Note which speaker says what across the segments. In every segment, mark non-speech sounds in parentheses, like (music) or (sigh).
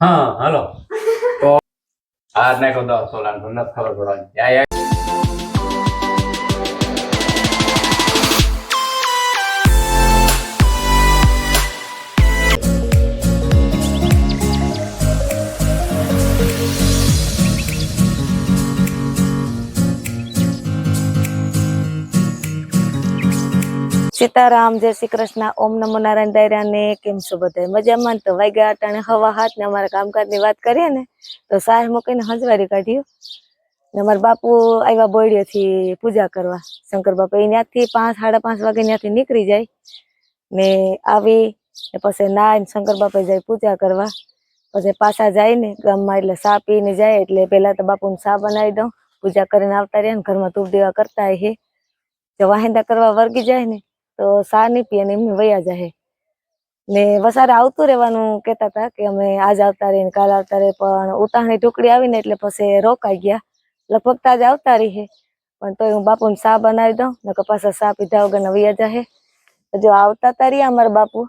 Speaker 1: હા હાલો. (laughs) તો આ નાખો સોલાન સોલાર તો નથી ખબર પડવાની.
Speaker 2: સીતારામ, જય શ્રી કૃષ્ણ, ઓમ નમો નારાયણ દાયરા ને કેમ છો બધા? મજામાં? તો વાગ્યા અટાણે હવા હાથ ને અમારા કામકાજની વાત કરીએ ને, તો સાહેબ મૂકીને હંજવારી કાઢ્યું ને અમારા બાપુ આવ્યા બોયડીએથી પૂજા કરવા. શંકર બાપા એ ત્યાંથી પાંચ, સાડા પાંચ વાગે ત્યાંથી નીકળી જાય. ને આવી, ને પછી નાઈને શંકર બાપા જાય પૂજા કરવા. પછી પાછા જાય ને ગામમાં એટલે સા પીને જાય, એટલે પેલા તો બાપુને સા બનાવી દઉં. પૂજા કરીને આવતા રહ્યા ને ઘરમાં ધૂપ દેવા કરતા હે. જો વાહિંદા કરવા વર્ગી જાય ને તો સા નહીં પીએ ને એમને વયા જાય ને વસારે આવતું રહેવાનું કહેતા હતા કે અમે આજ આવતા રહીએ ને કાલ આવતા રહીએ, પણ ઉતાહણી ટુકડી આવીને એટલે પછી રોકાઈ ગયા. લગભગ તાજ આવતા રહીએ, પણ તોય હું બાપુને સા બનાવી દઉં ને કપાસા સા પીધા વગર વયા જાય હજુ આવતા તા રહ્યા અમારા બાપુ,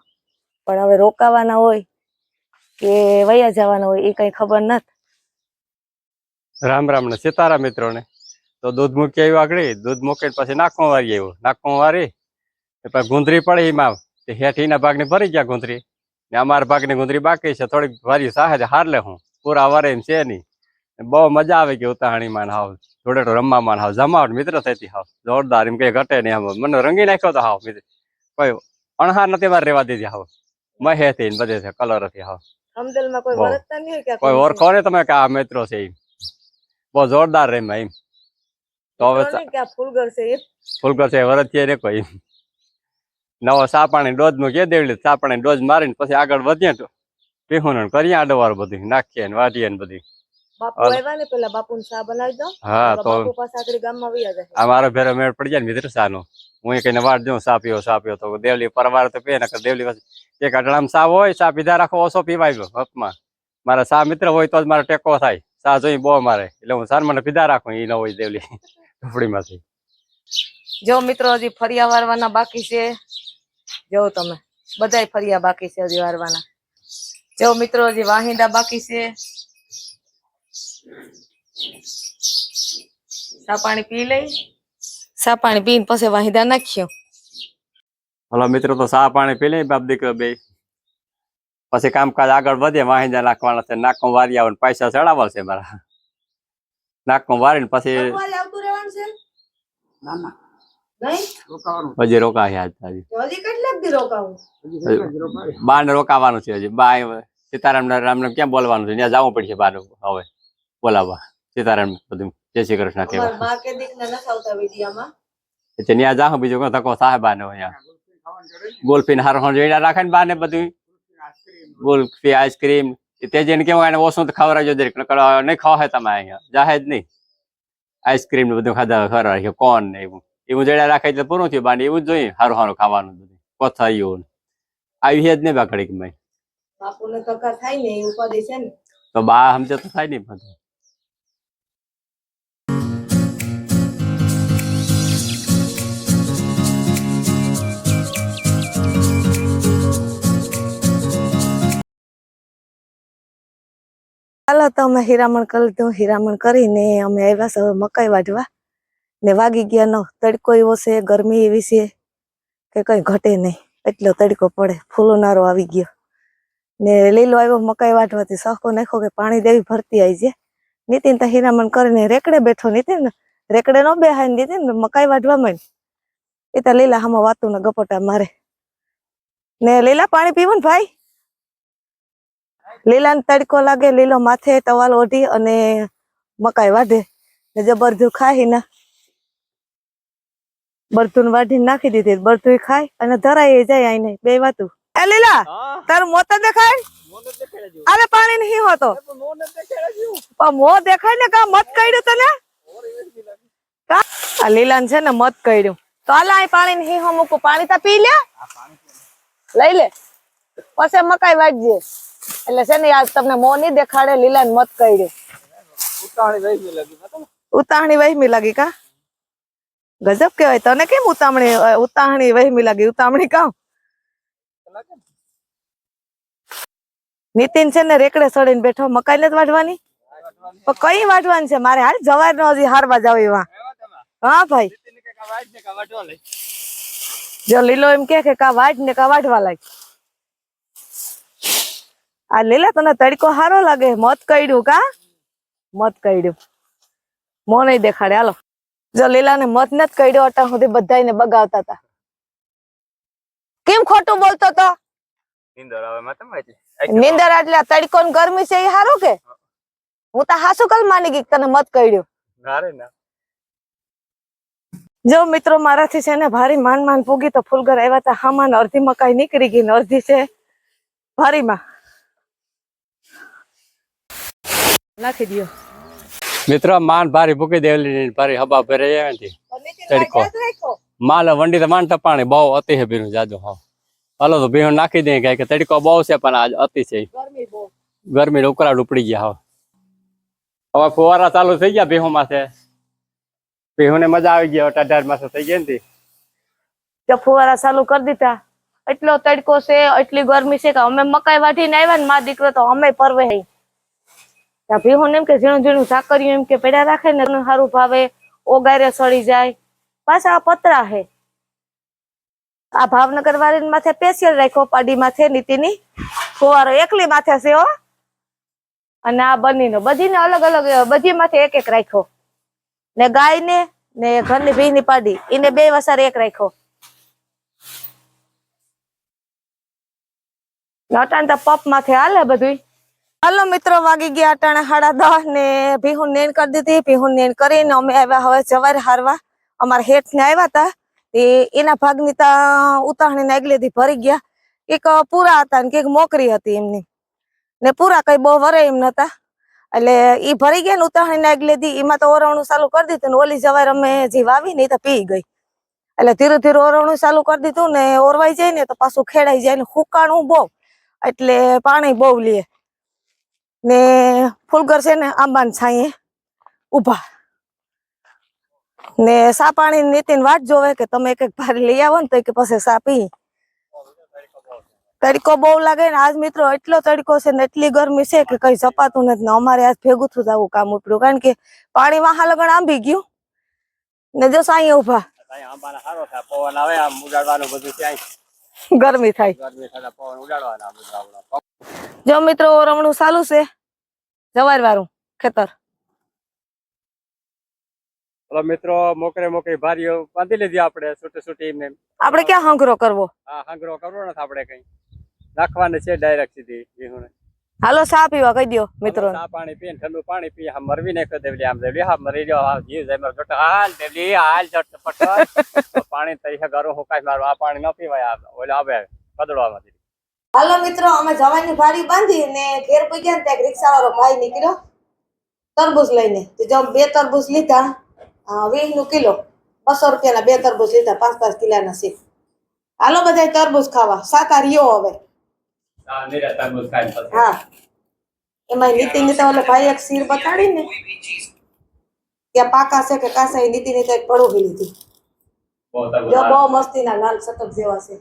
Speaker 2: પણ હવે રોકાવાના હોય કે વયા જવાના હોય એ કઈ ખબર નથી.
Speaker 3: રામ રામ ને સીતારામ મિત્રોને. તો દૂધ મૂકી આવ્યું આગળ, દૂધ મૂકીને પછી નાખવા વારી આવ્યું. નાખવા વારી. ને પછી ગુંદરી પડી એમાં તે હેઠીના ભાગની ભરી ગયા ગુંદરી. ને અમારા ભાગની ગુંદરી બાકી છે. થોડીક વારી સાહે છે હાર લે હું. પૂરા વારે એમ છે નહીં. ને બહુ મજા આવે કે ઉતાહણીમાં ને હાવ. જોડે રમવામાં ને હાવ. જમાવટ મિત્ર થતી હાવ. જોરદાર એમ કઈ ઘટે નહીં આમ. મને રંગી નાખ્યો તો હાવ મિત્ર. કોઈ અણહાર નથી મારે રેવા દીધી હાવ. મહે થી ને બધે કલર હતી હાવ.
Speaker 2: અમદલમાં કોઈ
Speaker 3: બહુ.
Speaker 2: વરસતા નહીં હોય કે
Speaker 3: કોઈ ઓળખો ને તમે કે આ મિત્રો છે એમ બહુ જોરદાર રેમ એમ. તો હવે
Speaker 2: નહીં કે આ ફૂલગર છે એ
Speaker 3: ફૂલકર છે વરત છે ને કોઈ. નવો સાપાણી ડોઝનું કે દેવડી સા પાણી ડોઝ મારીને પછી આગળ વધીએ તો પીહું ને કરીએ આડવાર બધી નાખીએ ને વાટીએ ને બધી.
Speaker 2: બાપુ
Speaker 3: હાલો.
Speaker 2: આવ્યા ને પેલા બાપુને ચા બનાવી દો.
Speaker 3: હા તો
Speaker 2: બાપુ પાસે આગળ ગામમાં વયા જાય.
Speaker 3: આ મારો ભેરો મેળ પડી જાય ને મિત્ર સાનો. હું કઈને વાટ દઉં સા પીવો સા પીવો. તો દેવલી પરવાર તો પીએ ને દેવલી પાસે એક અટલામ સા હોય સા પીધા રાખો ઓછો પીવાય હપમાં મારા સા મિત્ર હોય તો જ મારો ટેકો થાય. સા જોઈ બહુ મારે. એટલે હું સાર મને પીધા રાખું એ ન હોય દેવલી ઝૂંપડીમાંથી (laughs)
Speaker 2: જો મિત્રો હજી ફરિયા વારવાના બાકી છે. જો તમે. બધાય ફરિયા બાકી છે હજી વારવાના. જો મિત્રો હજી વાહિંદા બાકી છે. સા પાણી પી લઈ. સા પાણી પીને પછી વાહિંદા નાખ્યો.
Speaker 3: હલો મિત્રો તો સા પાણી પી લઈ બાપ દીકરો બે. પછી કામકાજ આગળ વધે વાહિંદા નાખવાના છે. નાકમાં વારી આવે ને પૈસા ચડાવવા છે મારા. નાકમાં વારીને પછી
Speaker 2: આવતું રહેવાનું છે નહીં
Speaker 3: હજી રોકાય આજ તારી
Speaker 2: હજી. કેટલાક દી રોકાવું?
Speaker 3: બા ને રોકાવાનું છે હજી. બા અહીં સીતારામ ને રામ ક્યાં બોલવાનું છે? ત્યાં જવું પડશે બાર હવે. બોલાવવા. સીતારામ બધું. જય શ્રી કૃષ્ણ
Speaker 2: અમારા
Speaker 3: કહેવા.
Speaker 2: બા કે દીક ને નથી આવતા વિડીયામાં.
Speaker 3: એટલે ત્યાં જાઉં બીજું કોઈ ધક્કો સાહેબ ને અહીંયા. ગોલ્ફીન હાર હાર જોઈને રાખે ને બા ને બધું ગુલ્ફી આઈસ્ક્રીમ. તે જઈને કેવું એને ઓછું તો ખવડાવજો દરેક નકર નહીં ખવાય તમે અહીંયા. જાહે જ નહીં. આઈસ્ક્રીમ ને બધું ખાધા ખરા કોન ને એવું. એવું જડ્યા રાખે એટલે પૂરું થયું બાંડી એવું જ જોઈએ સારું સારું ખાવાનું બધું. કોથાયું આવી જ નહીં બા ઘડીકમાં.
Speaker 2: બાપુને ધક્કા થાય ને છે
Speaker 3: તો બા સમજે તો થાય નહીં બધું.
Speaker 2: ચાલો તો અમે હીરામણ કરી દઉં હીરામણ કરીને અમે આવ્યા છે મકાઈ વાઢવા. ને વાગી ગયા નો, તડકો એવો છે, ગરમી એવી છે કે કઈ ઘટે નહીં. એટલો તડકો પડે, ફૂલોનારો આવી ગયો. ને લીલો આવ્યો મકાઈ વાઢવાથી સહકો નાખ્યો કે પાણી દેવી ભરતી આવી છે નીતિન તો હીરામણ કરીને રેકડે બેઠો નીતિન. રેકડે નો બેહાય ને મકાઈ વાઢવા માંડ એ તો લીલા હામાં વાતું ને ગપોટા મારે. ને લીલા પાણી પીવું ને ભાઈ? લીલાને તડકો લાગે, લીલો માથે ટવાલ ઓઢી અને મકાઈ વાઢે. ને જબરજુ ખાઈ ને બરતું વાઢી નાખી દીધી. બરતું ખાય અને ધરાઈ જાય આઈને. બે વાતું. એ લીલા તારું મોત દેખાય? અરે પાણી નહીં હોતો. પણ મો દેખાય ને કા મત કર્યું તને? આ લીલાને છે ને મત કઈડ્યું તો આલા અહીં પાણી નહીં હો મૂકું. પાણી તો પી લે લઈ લે. પછી મકાઈ વાઢજે એટલે છે ને આજ તમને મો નહીં દેખાડે. લીલા મત કઈડ્યું ઉતાણી વહેમી લાગી કા? ગજબ કેવાય તને કેમ ઉતામણી ઉતાહણી વહેમી લાગી? ઉતામણી કામ? નીતિન છે ને રેકડે સડીને બેઠો. મકાઈ નથી વાઢવાની? પણ કઈ વાઢવાની છે? મારે હાલ જવાર નો હજી હારવા જાવ એવા. હા, ભાઈ. જો લીલો એમ કે કે કા વાઢ ને કા વાઢવા લાગ. આ લીલા તને તડકો હારો લાગે? મત કઈડ્યું કા? મત કઈડ્યું મો નહીં દેખાડે. હાલો. જો મત નથી કર્યો હતા સુધી બધાને બગાવતા હતા. કેમ ખોટું બોલતો તો?
Speaker 3: નિંદર આવે
Speaker 2: એટલે તડકો ને ગરમી છે એ હારું કે? હું. તો હાસુ કલ માની ગઈ તને મત
Speaker 3: ના
Speaker 2: જો મિત્રો મારાથી છે ને ભારી માન માન પૂગી તો ફૂલગર આવ્યા હતા. હામાં ને અડધી મકાઈ નીકળી ગઈ ને અડધી છે. ભારીમાં. નાખી દો
Speaker 3: મિત્રો માન ભારી ભૂકી દેવલી ભારી હબા ભરે આવે તડકો. માલ વંડી તો માન ટપાણી બહુ અતિ છે બીનું જાજુ હા. હાલો તો બીહું નાખી દે કે કે તડકો બહુ છે પણ આજ અતિ છે. ગરમી ઉકળાટ ઉપડી ગયા હવે ફુવારા ચાલુ થઈ ગયા બીહુ માથે. બીહુ ને મજા આવી ગઈ અઢાર માસે થઈ ગઈ ને તો.
Speaker 2: ફુવારા ચાલુ કરી દીધા. એટલો તડકો છે એટલી ગરમી છે કે અમે મકાઈ વાઢીને આવ્યા ને મા દીકરો તો અમે પરવે. ત્યાં ભીહોને એમ કે ઝીણું ઝીણું સાકરિયું એમ કે પેડા રાખે ને સારું ભાવે, ઓગારે સડી જાય. પાછા આ પતરા હે. આ ભાવનગર વાળી માથે સ્પેશિયલ રાખ્યો પાડી માથે, નીતિની. ફુવારો એકલી માથે છે હો. અને આ બનીનો, બધીને અલગ અલગ, બધી માથે એક એક રાખ્યો. ને ગાય ને ને ઘરની ભીની પાડી એને બે વસાર એક રાખ્યો. નટાણ તો પપ માથે હાલે બધું હાલો મિત્રો, વાગી ગયા અટાણે સાડા દસ ને ભીહું નેન કરી દીધી. ભીહું નેન કરીને અમે આવ્યા હવે જવાર હારવા. અમારા હેઠ ને આવ્યા હતા. એ એના ભાગની તા ઉતાહણી નાગલેથી ભરી ગયા. એક પૂરા હતા ને કંઈક મોકરી હતી એમની. ને પૂરા કઈ બહુ વરે એમ નતા એટલે એ ભરી ગયા ને ઉતાહણી નાગલેથી એમાં તો ઓરવણું ચાલુ કરી દીધું ને ઓલી જવાર અમે જે વાવી ને એ તો પી ગઈ. એટલે ધીરે ધીરે ઓરવણું ચાલુ કરી દીધું ને ઓરવાઈ જાય ને તો પાછું ખેડાઈ જાય ને હુકાણું બહુ. એટલે પાણી બહુ લે. ને ફૂલગર છે ને આંબાન છાંયે ઊભા. ને સા પાણી નીતિન વાટ જોવે કે તમે એક એક ભારે લઈ આવો ને તો કે પછી સા પી. તડકો બહુ લાગે ને આજ મિત્રો એટલો તડકો છે ને એટલી ગરમી છે કે કઈ જપાતું નથી ને અમારે આજ ભેગું થયું આવું કામ ઉપડ્યું. કારણ કે પાણીમાં હાલગણ લગણ આંબી ગયું ને જો સાંઈ ઊભા.
Speaker 3: અહીંયા થાય.
Speaker 2: ગરમી થાય.
Speaker 3: પવન ઉડાડવાના.
Speaker 2: જો મિત્રો રમણું ચાલુ છે. જવાર વાળું ખેતર.
Speaker 3: મિત્રો મોકરે મોકરી ભારીઓ બાંધી લીધી આપણે છૂટી છૂટી એમને.
Speaker 2: આપણે ક્યાં હંગરો કરવો?
Speaker 3: હા હંગરો કરવો નથી આપણે કઈ. નાખવાની છે ડાયરેક્ટ સીધી ઘીહું
Speaker 2: હાલો સા પીવા કહી દો મિત્રો
Speaker 3: સા પાણી પીને ઠંડુ પાણી પી આમ મરવી નાખ્યો દેવલી આમ દેવલી હા મરી ગયો હા જીવ જાય મારો બેટો હાલ દેવલી હાલ ઝટ (laughs) પાણી તરીકે ગરો હુકાય મારું આ પાણી ન પીવાય આ ઓલે આવે કદડવામાંથી
Speaker 2: હાલો મિત્રો અમે જવાની ભાડી બાંધી ને ઘેર પૂગ્યા ને ત્યાં રિક્ષા વાળો ભાઈ નીકળ્યો. તરબૂચ લઈને. તો જો બે તરબૂચ લીધા વીસનું કિલો. બસો રૂપિયાના બે તરબૂચ લીધા પાંચ પાંચ કિલાના છે હાલો બધા તરબૂચ ખાવા. સાતા રિયો હવે.
Speaker 3: હા
Speaker 2: એમાં નીતિ તો ઓલે ભાઈ એક શીર બતાડી ને ત્યાં પાકા છે કે કાસા નીતિ નીતા એક પડોવી લીધી. જો બહુ. મસ્તીના લાલ સતક જેવા છે.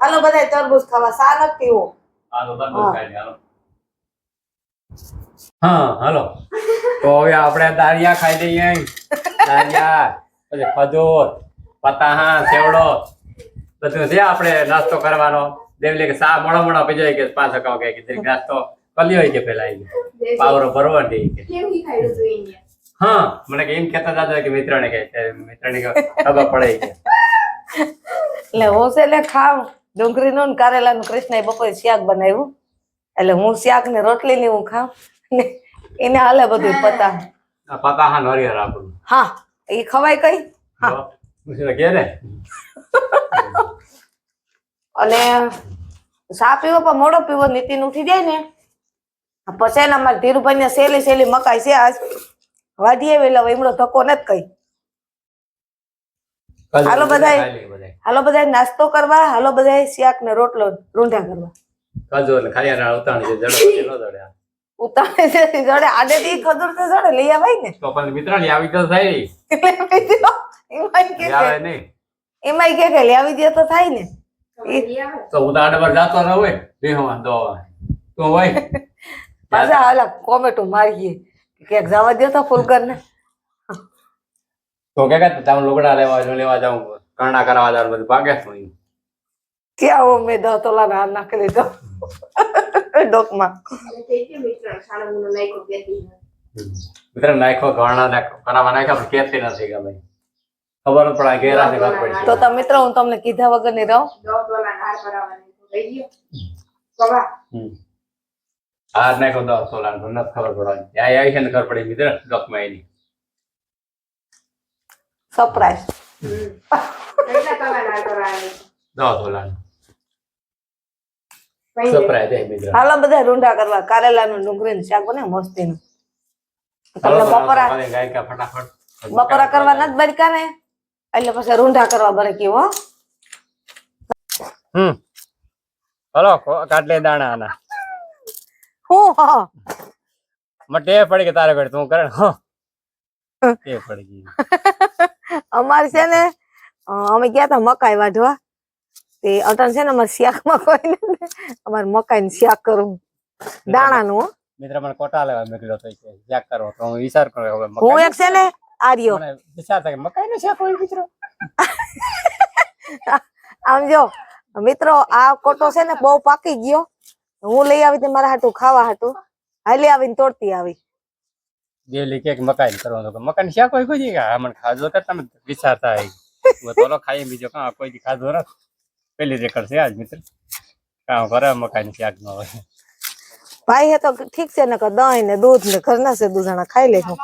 Speaker 2: હાલો બધા તરબૂચ ખાવા. સા પીવો
Speaker 3: આ તો તરબૂચ
Speaker 2: હા.
Speaker 3: હાલો. તો હવે આપણે દાળિયા ખાઈ લઈએ દાળિયા પછી ખજૂર પતાહા સેવડો. બધું છે આપણે નાસ્તો કરવાનો. દેવલી કે સા મોડો મોડો પી જાય કે પાંચ અકાઉ કે નાસ્તો કરી હોય કે પેલા. પાવરો ભરવો ને કેમ કે. હા મને એમ કહેતા દાદા કે મિત્રને કે કે મિત્રને ખબર પડે
Speaker 2: એટલે હું છે ને ખાવ ડુંગળીનું ને કારેલાનું કૃષ્ણ બપોરે શાક બનાવ્યું. એટલે હું શાક ને રોટલી ની હું ખાવ. ને એને હાલે બધું પતા.
Speaker 3: પતા હા નરિયર આપણું.
Speaker 2: હા એ ખવાય કઈ? હા. અને સા પીવો પણ મોડો પીવો નીતિન ઉઠી જાય ને. પછી એના મારે ધીરુભાઈ ને સહેલી સહેલી મકાઈ છે આજ. વાઢીએ વેલા એમનો ધક્કો નથી કઈ. હાલો બધાય. હાલો બધા નાસ્તો કરવા હાલો બધા શિયાક ને રોટલો રૂંઢા કરવા.
Speaker 3: ખજૂર ને ખરિયાના ઉતાણી છે જડો પછી ન જડે
Speaker 2: ઉતાણે છે જડે આડે થી ખજૂર છે જડે લઈ આવાય ને.
Speaker 3: તો પણ મિત્રની આવી તો
Speaker 2: થાય. એમાં એમાંય કે
Speaker 3: આવે
Speaker 2: કે-
Speaker 3: નહીં.
Speaker 2: એમાંય કે કે લાવી દે તો થાય ને.
Speaker 3: તો હું તો આડબર જાતો હોય ભીહમાં દોવા
Speaker 1: તો હોય. (laughs)
Speaker 2: પાછા હાલા કોમેટો મારીએ. ક્યાંક જવા દો તો ફૂલકર ને
Speaker 1: તો કે કે તમે લુગડા લેવા જો લેવા જાઉં કરણા કરાવવા જાઉં બધું ભાગે છું ઈ.
Speaker 2: ક્યાં હો મેં દહ તોલા હાર નાખી લીધો ડોકમાં
Speaker 1: મિત્ર નાખો કરણા નાખો કરાવવા નાખ્યા પણ કેતી નથી કે ભાઈ ખબર જ પડે ઘેરાથી ખબર પડી
Speaker 2: તો તમે મિત્રો હું તમને કીધા વગરની રહું
Speaker 1: હમ. હાર નાખો દસ તોલા નથી ખબર પડવાની. ત્યાં આવી છે ને ખબર પડી મિત્ર ડોકમાં એની
Speaker 2: સરપ્રાઈઝ
Speaker 1: દસ તોલા સરપ્રાઈઝ છે મિત્ર.
Speaker 2: હાલો બધા રૂંઢા કરવા. કારેલાનું ડુંગળીનું શાક બને મસ્તીનું. તમને બપોરા બપોરા કરવા નથી બરકા ને એટલે પછી રૂંઢા કરવા બરે કેવો
Speaker 3: હમ. હલો કાટલે દાણા આના.
Speaker 2: હું હા
Speaker 3: મને ટેવ પડી કે તારે ઘડી તું કરે ને હો. પડી ગઈ.
Speaker 2: અમારે છે ને અમે ગયા તા મકાઈ વાઢવા. તે અટન છે ને અમારે શાકમાં કોઈ ને અમારે મકાઈ શાક કરું. દાણાનું નું
Speaker 3: મિત્ર મને કોટા લેવા મોકલ્યો તો કે જ્યાં કરો. તો હું વિચાર કરો હવે
Speaker 2: હું એક છે ને આર્યો.
Speaker 3: વિચાર થાય મકાઈ નો શાક હોય મિત્રો.
Speaker 2: આમ જો મિત્રો આ કોટો છે ને બહુ પાકી ગયો. હું લઈ આવી તે મારા હાટું ખાવા હાટું. હાલી આવીને તોડતી આવી.
Speaker 3: ડેલી કેક મકાઈ કરવાનો કે મકાન શા હોય કોઈ કે આ ખાજો તો તમે વિચારતા આવી હું તોલો ખાઈ બીજો કા કોઈ દી ખાધો નથી પેલી જે છે આજ મિત્ર. કામ કરે મકાન શાક નો હોય.
Speaker 2: ભાઈ હે તો ઠીક છે ને દહીં ને દૂધ ને ઘરના છે દૂધ ખાઈ લેજો.